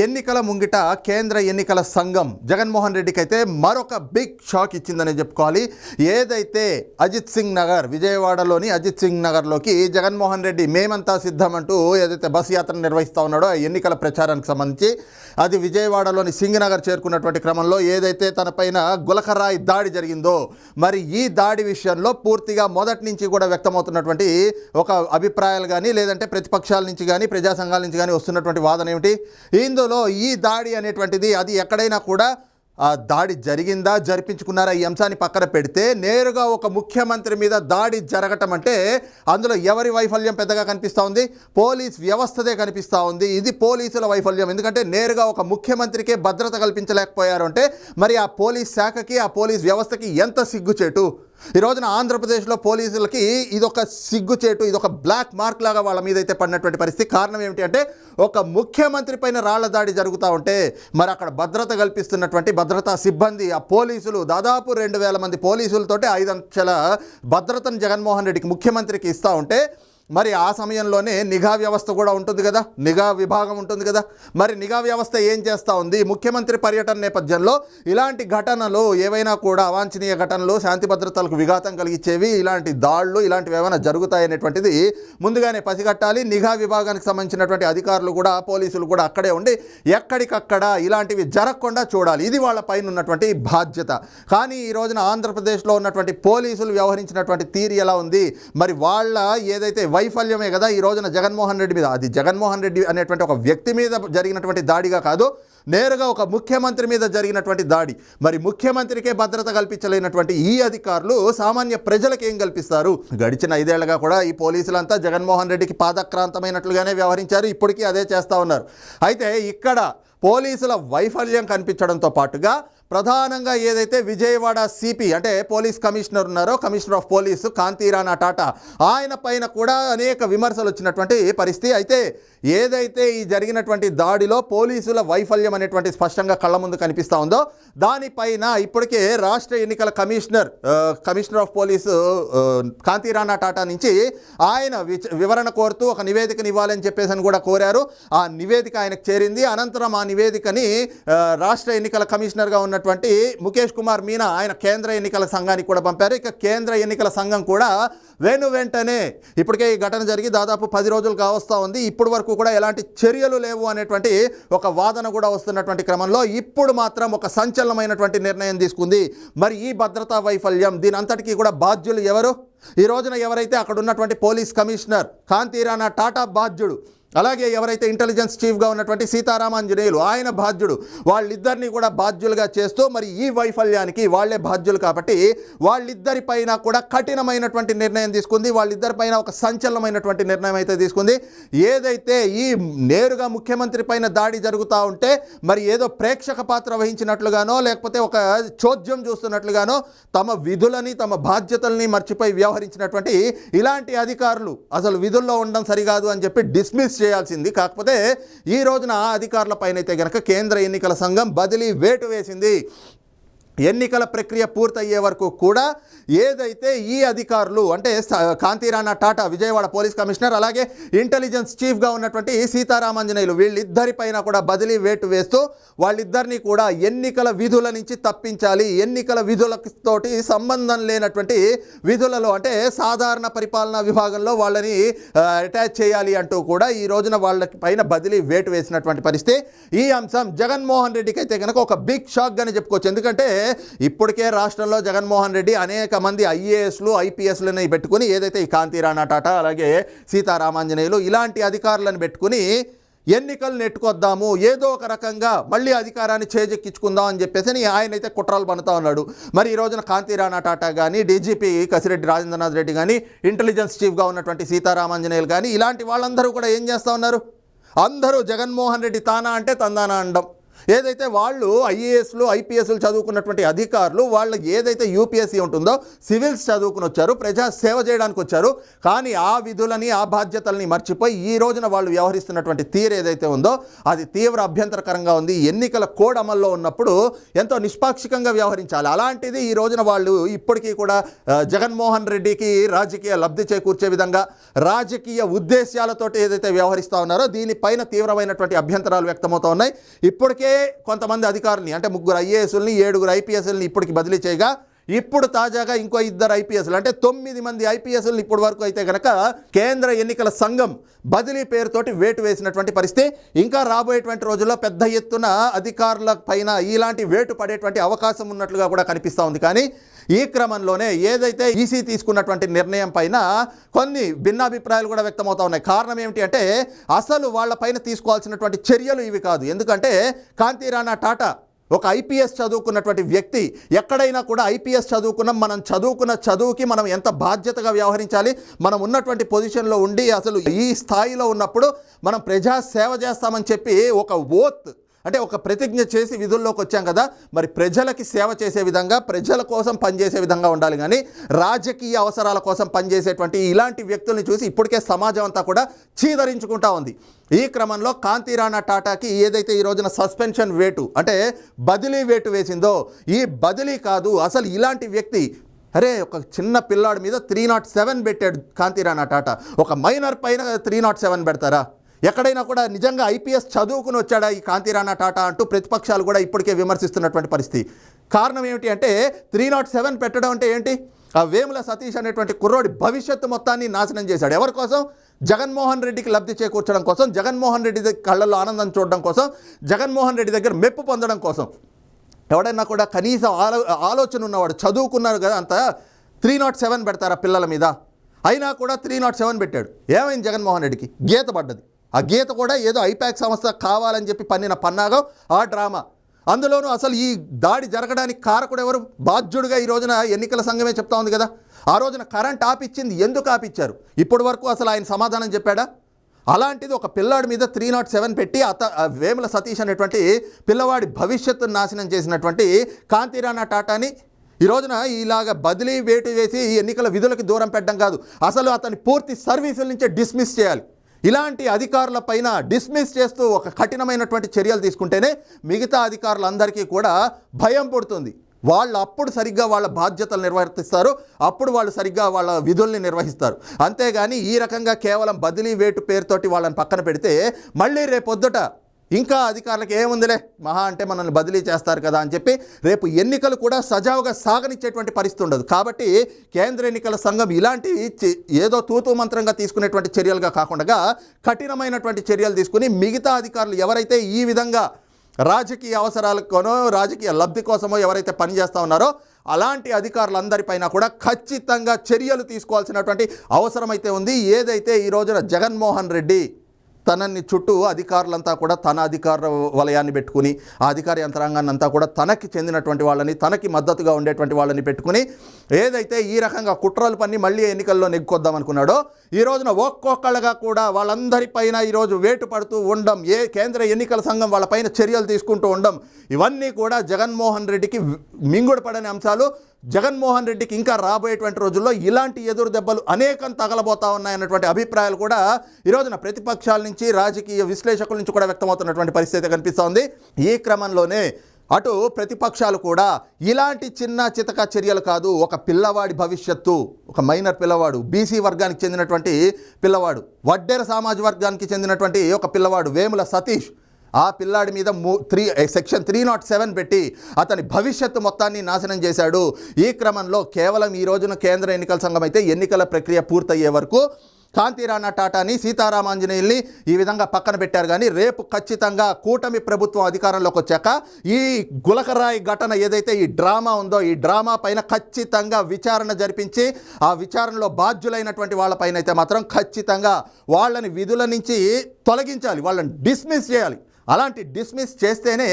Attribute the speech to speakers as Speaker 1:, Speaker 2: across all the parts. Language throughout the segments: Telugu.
Speaker 1: ఎన్నికల ముంగిట కేంద్ర ఎన్నికల సంఘం జగన్మోహన్ రెడ్డికి అయితే మరొక బిగ్ షాక్ ఇచ్చిందని చెప్పుకోవాలి. ఏదైతే అజిత్ సింగ్ నగర్ విజయవాడలోని అజిత్ సింగ్ నగర్లోకి జగన్మోహన్ రెడ్డి మేమంతా సిద్ధం అంటూ ఏదైతే బస్ యాత్ర నిర్వహిస్తూ ఉన్నాడో ఆ ఎన్నికల ప్రచారానికి సంబంధించి అది విజయవాడలోని సింగ్ నగర్ చేరుకున్నటువంటి క్రమంలో ఏదైతే తన పైన గులకరాయి దాడి జరిగిందో మరి ఈ దాడి విషయంలో పూర్తిగా మొదటి నుంచి కూడా వ్యక్తమవుతున్నటువంటి ఒక అభిప్రాయాలు కానీ లేదంటే ప్రతిపక్షాల నుంచి కానీ ప్రజా సంఘాల నుంచి కానీ వస్తున్నటువంటి వాదన ఏమిటి? ఇందులో ఈ దాడి అనేటువంటిది అది ఎక్కడైనా కూడా ఆ దాడి జరిగిందా జరిపించుకున్నారా ఈ అంశాన్ని పక్కన పెడితే నేరుగా ఒక ముఖ్యమంత్రి మీద దాడి జరగటం అంటే అందులో ఎవరి వైఫల్యం పెద్దగా కనిపిస్తూ ఉంది? పోలీస్ వ్యవస్థదే కనిపిస్తూ ఉంది. ఇది పోలీసుల వైఫల్యం. ఎందుకంటే నేరుగా ఒక ముఖ్యమంత్రికే భద్రత కల్పించలేకపోయారు అంటే మరి ఆ పోలీస్ శాఖకి ఆ పోలీస్ వ్యవస్థకి ఎంత సిగ్గుచేటు? ఈ రోజున ఆంధ్రప్రదేశ్లో పోలీసులకి ఇదొక సిగ్గుచేటు ఇదొక బ్లాక్ మార్క్ లాగా వాళ్ళ మీద అయితే పడినటువంటి పరిస్థితి. కారణం ఏమిటి అంటే ఒక ముఖ్యమంత్రి పైన రాళ్ళ దాడి జరుగుతూ ఉంటే మరి అక్కడ భద్రత కల్పిస్తున్నటువంటి భద్రతా సిబ్బంది ఆ పోలీసులు దాదాపు రెండు వేల మంది పోలీసులతోటి ఐదు అంచెల భద్రతను జగన్మోహన్ రెడ్డికి ముఖ్యమంత్రికి ఇస్తూ ఉంటే మరి ఆ సమయంలోనే నిఘా వ్యవస్థ కూడా ఉంటుంది కదా? నిఘా విభాగం ఉంటుంది కదా? మరి నిఘా వ్యవస్థ ఏం చేస్తూ ఉంది? ముఖ్యమంత్రి పర్యటన నేపథ్యంలో ఇలాంటి ఘటనలు ఏవైనా కూడా అవాంఛనీయ ఘటనలు శాంతి భద్రతలకు విఘాతం కలిగించేవి ఇలాంటి దాడులు ఇలాంటివి ఏమైనా జరుగుతాయనేటువంటిది ముందుగానే పసిగట్టాలి. నిఘా విభాగానికి సంబంధించినటువంటి అధికారులు కూడా పోలీసులు కూడా అక్కడే ఉండి ఎక్కడికక్కడ ఇలాంటివి జరగకుండా చూడాలి. ఇది వాళ్ళ పైన ఉన్నటువంటి బాధ్యత. కానీ ఈ రోజున ఆంధ్రప్రదేశ్లో ఉన్నటువంటి పోలీసులు వ్యవహరించినటువంటి తీరు ఎలా ఉంది? మరి వాళ్ళ ఏదైతే వైఫల్యమే కదా ఈ రోజున జగన్మోహన్ రెడ్డి మీద. అది జగన్మోహన్ రెడ్డి అనేటువంటి ఒక వ్యక్తి మీద జరిగినటువంటి దాడిగా కాదు నేరుగా ఒక ముఖ్యమంత్రి మీద జరిగినటువంటి దాడి. మరి ముఖ్యమంత్రికే భద్రత కల్పించలేనటువంటి ఈ అధికారులు సామాన్య ప్రజలకు ఏం కల్పిస్తారు? గడిచిన ఐదేళ్ళుగా కూడా ఈ పోలీసులంతా జగన్మోహన్ రెడ్డికి పాదక్రాంతమైనట్లుగానే వ్యవహరించారు ఇప్పటికీ అదే చేస్తూ ఉన్నారు. అయితే ఇక్కడ పోలీసుల వైఫల్యం కనిపించడంతో పాటుగా ప్రధానంగా ఏదైతే విజయవాడ సిపి అంటే పోలీస్ కమిషనర్ ఉన్నారో commissioner of police Kanthi Rana Tata ఆయన పైన కూడా అనేక విమర్శలు వచ్చినటువంటి పరిస్థితి. అయితే ఏదైతే ఈ జరిగినటువంటి దాడిలో పోలీసుల వైఫల్యం అనేటువంటి స్పష్టంగా కళ్ళ ముందు కనిపిస్తూ ఉందో దానిపైన ఇప్పటికే రాష్ట్ర ఎన్నికల commissioner commissioner of police Kanthi Rana Tata నుంచి ఆయన విచ- వివరణ కోరుతూ ఒక నివేదికను ఇవ్వాలని చెప్పేసి అని కూడా కోరారు. ఆ నివేదిక ఆయనకు చేరింది. అనంతరం ఆ నివేదికని రాష్ట్ర ఎన్నికల కమిషనర్గా ఉన్నటువంటి ముఖేష్ కుమార్ మీనా ఆయన కేంద్ర ఎన్నికల సంఘానికి కూడా పంపారు. ఇక కేంద్ర ఎన్నికల సంఘం కూడా వేణు వెంటనే ఇప్పటికే ఈ ఘటన జరిగి దాదాపు పది రోజులు కావస్తూ ఉంది. ఇప్పుడు వరకు కూడా ఎలాంటి చర్యలు లేవు అనేటువంటి ఒక వాదన కూడా వస్తున్నటువంటి క్రమంలో ఇప్పుడు మాత్రం ఒక సంచలనమైనటువంటి నిర్ణయం తీసుకుంది. మరి ఈ భద్రతా వైఫల్యం దీని అంతటికీ కూడా బాధ్యులు ఎవరు? ఈ రోజున ఎవరైతే అక్కడ ఉన్నటువంటి పోలీస్ కమిషనర్ కాంతిరాణా టాటా బాధ్యుడు అలాగే ఎవరైతే ఇంటెలిజెన్స్ చీఫ్గా ఉన్నటువంటి సీతారామాంజనేయులు ఆయన బాధ్యుడు వాళ్ళిద్దరిని కూడా బాధ్యులుగా చేస్తూ మరి ఈ వైఫల్యానికి వాళ్ళే బాధ్యులు కాబట్టి వాళ్ళిద్దరిపైన కూడా కఠినమైనటువంటి నిర్ణయం తీసుకుంది. వాళ్ళిద్దరి పైన ఒక సంచలనమైనటువంటి నిర్ణయం అయితే తీసుకుంది. ఏదైతే ఈ నేరుగా ముఖ్యమంత్రి పైన దాడి జరుగుతూ ఉంటే మరి ఏదో ప్రేక్షక పాత్ర వహించినట్లుగానో లేకపోతే ఒక చోద్యం చూస్తున్నట్లుగానో తమ విధులని తమ బాధ్యతల్ని మర్చిపోయి వ్యవహరించినటువంటి ఇలాంటి అధికారులు అసలు విధుల్లో ఉండడం సరికాదు అని చెప్పి డిస్మిస్ చేయాల్సింది. కాకపోతే ఈ రోజున ఆ అధికారుల పైన అయితే గనక కేంద్ర ఎన్నికల సంఘం బదిలీ వేటు వేసింది. ఎన్నికల ప్రక్రియ పూర్తయ్యే వరకు కూడా ఏదైతే ఈ అధికారులు అంటే కాంతిరాణా టాటా విజయవాడ పోలీస్ కమిషనర్ అలాగే ఇంటెలిజెన్స్ చీఫ్గా ఉన్నటువంటి సీతారామాంజనేయులు వీళ్ళిద్దరిపైన కూడా బదిలీ వేటు వేస్తూ వాళ్ళిద్దరినీ కూడా ఎన్నికల విధుల నుంచి తప్పించాలి. ఎన్నికల విధులతోటి సంబంధం లేనటువంటి విధులలో అంటే సాధారణ పరిపాలనా విభాగంలో వాళ్ళని అటాచ్ చేయాలి అంటూ కూడా ఈ రోజున వాళ్ళ పైన బదిలీ వేటు వేసినటువంటి పరిస్థితి. ఈ అంశం జగన్మోహన్ రెడ్డికి అయితే కనుక ఒక బిగ్ షాక్ గానే చెప్పుకోవచ్చు. ఎందుకంటే ఇప్పటికే రాష్ట్రంలో జగన్మోహన్ రెడ్డి అనేక మంది ఐఏఎస్లు ఐపీఎస్లని పెట్టుకుని ఏదైతే ఈ కాంతిరాణా టాటా అలాగే సీతారామాంజనేయులు ఇలాంటి అధికారులను పెట్టుకుని ఎన్నికలు నెట్టుకొద్దాము ఏదో ఒక రకంగా మళ్ళీ అధికారాన్ని చేజెక్కించుకుందాం అని చెప్పేసి ఆయన అయితే కుట్రలు పనుతా ఉన్నాడు. మరి ఈ రోజున కాంతి రాణా టాటా కానీ డీజీపీ కసిరెడ్డి రాజేంద్రనాథ్ రెడ్డి కానీ ఇంటెలిజెన్స్ చీఫ్గా ఉన్నటువంటి సీతారామాంజనేయులు కానీ ఇలాంటి వాళ్ళందరూ కూడా ఏం చేస్తూ ఉన్నారు? అందరూ జగన్మోహన్ రెడ్డి తానా అంటే తందానా అండం. ఏదైతే వాళ్ళు ఐఏఎస్లు ఐపీఎస్లు చదువుకున్నటువంటి అధికారులు వాళ్ళ ఏదైతే యూపీఎస్సీ ఉంటుందో సివిల్స్ చదువుకుని వచ్చారు ప్రజా సేవ చేయడానికి వచ్చారు కానీ ఆ విధులని ఆ బాధ్యతల్ని మర్చిపోయి ఈ రోజున వాళ్ళు వ్యవహరిస్తున్నటువంటి తీరు ఏదైతే ఉందో అది తీవ్ర అభ్యంతరకరంగా ఉంది. ఎన్నికల కోడ్ అమల్లో ఉన్నప్పుడు ఎంతో నిష్పాక్షికంగా వ్యవహరించాలి. అలాంటిది ఈ రోజున వాళ్ళు ఇప్పటికీ కూడా జగన్మోహన్ రెడ్డికి రాజకీయ లబ్ధి చేకూర్చే విధంగా రాజకీయ ఉద్దేశ్యాలతో ఏదైతే వ్యవహరిస్తూ ఉన్నారో దీనిపైన తీవ్రమైనటువంటి అభ్యంతరాలు వ్యక్తమవుతూ ఉన్నాయి. ఇప్పటికే కొంతమంది అధికారుల్ని అంటే ముగ్గురు ఐఏఎస్ని ఏడుగురు ఐపీఎస్ని ఇప్పటికి బదిలీ చేయగా ఇప్పుడు తాజాగా ఇంకో ఇద్దరు ఐపీఎస్లు అంటే తొమ్మిది మంది ఐపీఎస్లు ఇప్పటి వరకు అయితే కనుక కేంద్ర ఎన్నికల సంఘం బదిలీ పేరుతోటి వేటు వేసినటువంటి పరిస్థితి. ఇంకా రాబోయేటువంటి రోజుల్లో పెద్ద ఎత్తున అధికారుల పైన ఇలాంటి వేటు పడేటువంటి అవకాశం ఉన్నట్లుగా కూడా కనిపిస్తూ ఉంది. కానీ ఈ క్రమంలోనే ఏదైతే ఈసీ తీసుకున్నటువంటి నిర్ణయం పైన కొన్ని భిన్నాభిప్రాయాలు కూడా వ్యక్తమవుతా ఉన్నాయి. కారణం ఏమిటి అంటే అసలు వాళ్ళపైన తీసుకోవాల్సినటువంటి చర్యలు ఇవి కాదు. ఎందుకంటే కాంతిరాణా టాటా ఒక ఐపీఎస్ చదువుకున్నటువంటి వ్యక్తి ఎక్కడైనా కూడా ఐపీఎస్ చదువుకున్నాం మనం చదువుకున్న చదువుకి మనం ఎంత బాధ్యతగా వ్యవహరించాలి మనం ఉన్నటువంటి పొజిషన్లో ఉండి అసలు ఈ స్థాయిలో ఉన్నప్పుడు మనం ప్రజా సేవ చేస్తామని చెప్పి ఒక ఓత్ అంటే ఒక ప్రతిజ్ఞ చేసి విధుల్లోకి వచ్చాం కదా మరి ప్రజలకి సేవ చేసే విధంగా ప్రజల కోసం పనిచేసే విధంగా ఉండాలి. కానీ రాజకీయ అవసరాల కోసం పనిచేసేటువంటి ఇలాంటి వ్యక్తుల్ని చూసి ఇప్పటికే సమాజం అంతా కూడా చీదరించుకుంటా ఉంది. ఈ క్రమంలో కాంతిరాణా టాటాకి ఏదైతే ఈ రోజున సస్పెన్షన్ వేటు అంటే బదిలీ వేటు వేసిందో ఈ బదిలీ కాదు అసలు ఇలాంటి వ్యక్తి అరే ఒక చిన్న పిల్లాడి మీద త్రీ నాట్ సెవెన్ పెట్టాడు కాంతిరాణా టాటా. ఒక మైనర్ పైన త్రీ నాట్ సెవెన్ పెడతారా? ఎక్కడైనా కూడా నిజంగా ఐపీఎస్ చదువుకుని వచ్చాడా ఈ కాంతిరాణా టాటా అంటూ ప్రతిపక్షాలు కూడా ఇప్పటికే విమర్శిస్తున్నటువంటి పరిస్థితి. కారణం ఏమిటి అంటే త్రీ నాట్ సెవెన్ పెట్టడం అంటే ఏంటి? ఆ వేముల సతీష్ అనేటువంటి కుర్రోడి భవిష్యత్తు మొత్తాన్ని నాశనం చేశాడు. ఎవరి కోసం? జగన్మోహన్ రెడ్డికి లబ్ధి చేకూర్చడం కోసం జగన్మోహన్ రెడ్డి దగ్గర కళ్ళల్లో ఆనందం చూడడం కోసం జగన్మోహన్ రెడ్డి దగ్గర మెప్పు పొందడం కోసం. ఎవడైనా కూడా కనీసం ఆలో ఆలోచన ఉన్నవాడు చదువుకున్నారు కదా అంత త్రీ నాట్ సెవెన్ పెడతారా పిల్లల మీద? అయినా కూడా త్రీ నాట్ సెవెన్ పెట్టాడు. ఏమైంది జగన్మోహన్ రెడ్డికి? గీత పడ్డది. ఆ గీత కూడా ఏదో ఐపాక్ సంస్థ కావాలని చెప్పి పన్నిన పన్నాగం ఆ డ్రామా. అందులోనూ అసలు ఈ దాడి జరగడానికి కారకుడు ఎవరు? బాధ్యుడిగా ఈ రోజున ఎన్నికల సంఘమే చెప్తా ఉంది కదా. ఆ రోజున కరెంట్ ఆపిచ్చింది ఎందుకు ఆపిచ్చారు? ఇప్పటి వరకు అసలు ఆయన సమాధానం చెప్పాడా? అలాంటిది ఒక పిల్లాడి మీద త్రీ నాట్ సెవెన్ పెట్టి అత ఆ వేముల సతీష్ అనేటువంటి పిల్లవాడి భవిష్యత్తును నాశనం చేసినటువంటి కాంతిరాణా టాటాని ఈ రోజున ఇలాగ బదిలీ వేటు వేసి ఈ ఎన్నికల విధులకు దూరం పెట్టడం కాదు. అసలు అతని పూర్తి సర్వీసుల నుంచే డిస్మిస్ చేయాలి. ఇలాంటి అధికారుల పైన డిస్మిస్ చేస్తూ ఒక కఠినమైనటువంటి చర్యలు తీసుకుంటేనే మిగతా అధికారులందరికీ కూడా భయం పుడుతుంది. వాళ్ళు అప్పుడు సరిగ్గా వాళ్ళ బాధ్యతలు నిర్వర్తిస్తారు అప్పుడు వాళ్ళు సరిగ్గా వాళ్ళ విధుల్ని నిర్వహిస్తారు. అంతేగాని ఈ రకంగా కేవలం బదిలీ వేటు పేరుతోటి వాళ్ళని పక్కన పెడితే మళ్ళీ రేపొద్దుట ఇంకా అధికారులకు ఏముందిలే? మహా అంటే మనల్ని బదిలీ చేస్తారు కదా అని చెప్పి రేపు ఎన్నికలు కూడా సజావుగా సాగనిచ్చేటువంటి పరిస్థితి ఉండదు. కాబట్టి కేంద్ర ఎన్నికల సంఘం ఇలాంటి ఏదో తూతూ మంత్రంగా తీసుకునేటువంటి చర్యలుగా కాకుండా కఠినమైనటువంటి చర్యలు తీసుకుని మిగతా అధికారులు ఎవరైతే ఈ విధంగా రాజకీయ అవసరాలకోనో రాజకీయ లబ్ధి కోసమో ఎవరైతే పనిచేస్తూ ఉన్నారో అలాంటి అధికారులందరిపైన కూడా ఖచ్చితంగా చర్యలు తీసుకోవాల్సినటువంటి అవసరమైతే ఉంది. ఏదైతే ఈ రోజున జగన్మోహన్ రెడ్డి తనని చుట్టూ అధికారులంతా కూడా తన అధికార వలయాన్ని పెట్టుకుని ఆ అధికార యంత్రాంగాన్ని అంతా కూడా తనకి చెందినటువంటి వాళ్ళని తనకి మద్దతుగా ఉండేటువంటి వాళ్ళని పెట్టుకుని ఏదైతే ఈ రకంగా కుట్రలు పన్ని మళ్ళీ ఎన్నికల్లో నెగ్గుకొద్దాం అనుకున్నాడో ఈ రోజున ఒక్కొక్కళ్ళగా కూడా వాళ్ళందరిపైన ఈరోజు వేటు పడుతూ ఉండడం ఏ కేంద్ర ఎన్నికల సంఘం వాళ్ళపైన చర్యలు తీసుకుంటూ ఉండడం ఇవన్నీ కూడా జగన్మోహన్ రెడ్డికి మింగుడు పడని అంశాలు. జగన్మోహన్ రెడ్డికి ఇంకా రాబోయేటువంటి రోజుల్లో ఇలాంటి ఎదురు దెబ్బలు అనేకం తగలబోతా ఉన్నాయన్నటువంటి అభిప్రాయాలు కూడా ఈ రోజున ప్రతిపక్షాల నుంచి రాజకీయ విశ్లేషకుల నుంచి కూడా వ్యక్తమవుతున్నటువంటి పరిస్థితి కనిపిస్తోంది. ఈ క్రమంలోనే అటు ప్రతిపక్షాలు కూడా ఇలాంటి చిన్న చితక చర్యలు కాదు ఒక పిల్లవాడి భవిష్యత్తు ఒక మైనర్ పిల్లవాడు బీసీ వర్గానికి చెందినటువంటి పిల్లవాడు వడ్డేర సమాజ వర్గానికి చెందినటువంటి ఒక పిల్లవాడు వేముల సతీష్ ఆ పిల్లాడి మీద మూ three section three nought seven పెట్టి అతని భవిష్యత్తు మొత్తాన్ని నాశనం చేశాడు. ఈ క్రమంలో కేవలం ఈ రోజున కేంద్ర ఎన్నికల సంఘం అయితే ఎన్నికల ప్రక్రియ పూర్తయ్యే వరకు కాంతిరాణా టాటాని సీతారామాంజనేయుల్ని ఈ విధంగా పక్కన పెట్టారు. కానీ రేపు ఖచ్చితంగా కూటమి ప్రభుత్వం అధికారంలోకి వచ్చాక ఈ గులకరాయి ఘటన ఏదైతే ఈ డ్రామా ఉందో ఈ డ్రామా పైన ఖచ్చితంగా విచారణ జరిపించి ఆ విచారణలో బాధ్యులైనటువంటి వాళ్ళపైన అయితే మాత్రం ఖచ్చితంగా వాళ్ళని విధుల నుంచి తొలగించాలి. వాళ్ళని డిస్మిస్ చేయాలి. అలాంటి డిస్మిస్ చేస్తేనే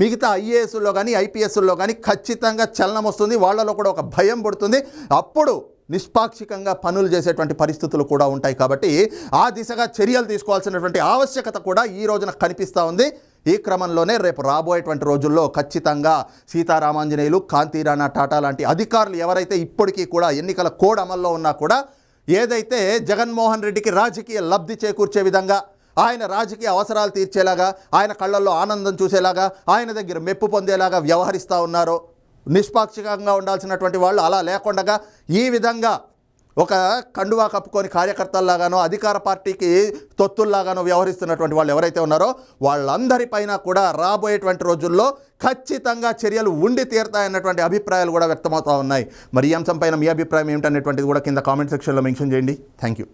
Speaker 1: మిగతా ఐఏఎస్లో కానీ ఐపీఎస్లో కానీ ఖచ్చితంగా చలనం వస్తుంది. వాళ్ళలో కూడా ఒక భయం పడుతుంది. అప్పుడు నిష్పాక్షికంగా పనులు చేసేటువంటి పరిస్థితులు కూడా ఉంటాయి కాబట్టి ఆ దిశగా చర్యలు తీసుకోవాల్సినటువంటి ఆవశ్యకత కూడా ఈ రోజున కనిపిస్తూ ఉంది. ఈ క్రమంలోనే రేపు రాబోయేటువంటి రోజుల్లో ఖచ్చితంగా సీతారామాంజనేయులు కాంతిరాణా టాటా లాంటి అధికారులు ఎవరైతే ఇప్పటికీ కూడా ఎన్నికల కోడ్ అమల్లో ఉన్నా కూడా ఏదైతే జగన్మోహన్ రెడ్డికి రాజకీయ లబ్ధి చేకూర్చే విధంగా ఆయన రాజకీయ అవసరాలు తీర్చేలాగా ఆయన కళ్ళల్లో ఆనందం చూసేలాగా ఆయన దగ్గర మెప్పు పొందేలాగా వ్యవహరిస్తూ ఉన్నారో నిష్పాక్షికంగా ఉండాల్సినటువంటి వాళ్ళు అలా లేకుండా ఈ విధంగా ఒక కండువా కప్పుకొని కార్యకర్తల్లాగానో అధికార పార్టీకి తొత్తుల్లాగానో వ్యవహరిస్తున్నటువంటి వాళ్ళు ఎవరైతే ఉన్నారో వాళ్ళందరిపైన కూడా రాబోయేటువంటి రోజుల్లో ఖచ్చితంగా చర్యలు ఉండి తీరుతాయన్నటువంటి అభిప్రాయాలు కూడా వ్యక్తమవుతూ ఉన్నాయి. మరి ఈ అంశంపైన మీ అభిప్రాయం ఏమిటనేటువంటిది కూడా కింద కామెంట్ సెక్షన్లో మెన్షన్ చేయండి. Thank you.